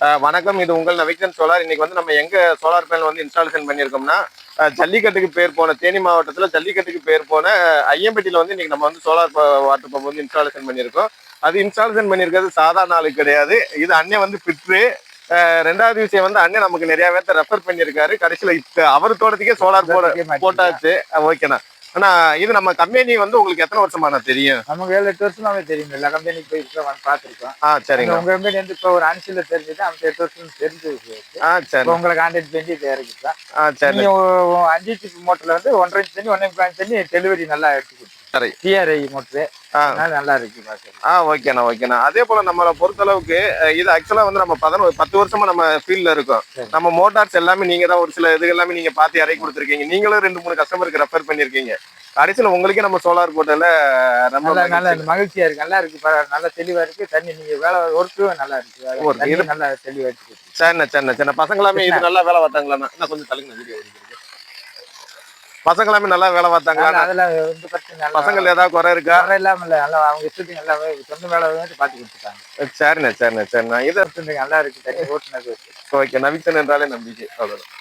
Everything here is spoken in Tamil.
வணக்கம். இது உங்கள் நவிக்சன் சோலார். இன்னைக்கு வந்து நம்ம எங்க சோலார் பேனல் வந்து இன்ஸ்டாலேஷன் பண்ணியிருக்கோம்னா ஜல்லிக்கட்டுக்கு பேர் போன தேனி மாவட்டத்துல ஜல்லிக்கட்டுக்கு பேர் போன ஐயம்பட்டியில வந்து இன்னைக்கு நம்ம வந்து சோலார் வாட்டர் பம்ப் வந்து இன்ஸ்டாலேஷன் பண்ணியிருக்கோம். அது இன்ஸ்டாலேஷன் பண்ணியிருக்கிறது சாதாரண ஆளு கிடையாது. இது அண்ணன் வந்து பிட்ரு. ரெண்டாவது விஷயம் வந்து அண்ணன் நமக்கு நிறைய பேர்த்த ரெஃபர் பண்ணியிருக்காரு. கடைசியில அவர் தோட்டத்துக்கே சோலார் போட போட்டாச்சு. ஓகேண்ணா. அண்ணா இது நம்ம கம்பெனி வந்து உங்களுக்கு எத்தனை வருஷமாண்ணா தெரியும்? நமக்கு ஏழு எட்டு வருஷமாவே தெரியும் எல்லா கம்பெனிக்கு போய் பார்த்துருக்கோம். ஆ சரிங்க உங்க கம்பெனி வந்து இப்போ ஒரு அன்சில தெரிஞ்சது அந்த எட்டு வருஷம் தெரிஞ்சு ஆ சரி உங்களை கான்டாக்ட் பண்ணி இது ஆ சரி அஞ்சு மோட்டர்ல வந்து ஒன்றரை இன்ச் தண்ணி ஒன்றரை இன்ச் தண்ணி டெலிவரி நல்லா எடுத்து மோட்டரு ஆ. அதனால நல்லா இருக்கு ஆ ஓகேண்ணா ஓகேண்ணா அதே போல நம்மளை பொறுத்தளவுக்கு இது ஆக்சுவலா வந்து நம்ம பதினோரு பத்து வருஷமா நம்ம ஃபீல்ட்ல இருக்கோம். நம்ம மோட்டார்ஸ் எல்லாமே நீங்க தான் ஒரு சில இது எல்லாமே நீங்க பார்த்து இறக்கி கொடுத்துருக்கீங்க. நீங்களும் ரெண்டு மூணு கஸ்டமருக்கு ரெஃபர் பண்ணிருக்கீங்க. கடைசியில உங்களுக்கே நம்ம சோலார் போட்டல ரொம்ப நல்லா நல்லா மகிழ்ச்சி. மகிழ்ச்சியா இருக்கு. நல்லா இருக்கு நல்லா தெளிவா இருக்கு. தண்ணி நீங்க வேலை ஒர்க்கும் நல்லா இருக்கு. நல்லா தெளிவா இருக்கு. சரிண்ணா சரிண்ணா சரிண்ணா. பசங்களாமே இது நல்லா வேலை பார்த்தாங்களாண்ணா. நான் கொஞ்சம் தள்ளுங்க வீடியோ பசங்களாமே நல்லா வேலை பார்த்தாங்களா? அதெல்லாம் எந்த பிரச்சனை நல்லா பசங்கள் ஏதாவது குறை இருக்கா? குறை இல்லாம இல்ல. நல்லா அவங்க இஷ்டத்துக்கு நல்லா சொந்த வேலை வந்து பாத்து கொடுத்துட்டாங்க. சரிண்ணா சரிண்ணா சரிண்ணா. இது நல்லா இருக்கு. தண்ணி ஓட்டுனது. ஓகே நவிச்சன் என்றாலே நம்பிக்கை. அவ்வளவுதான்.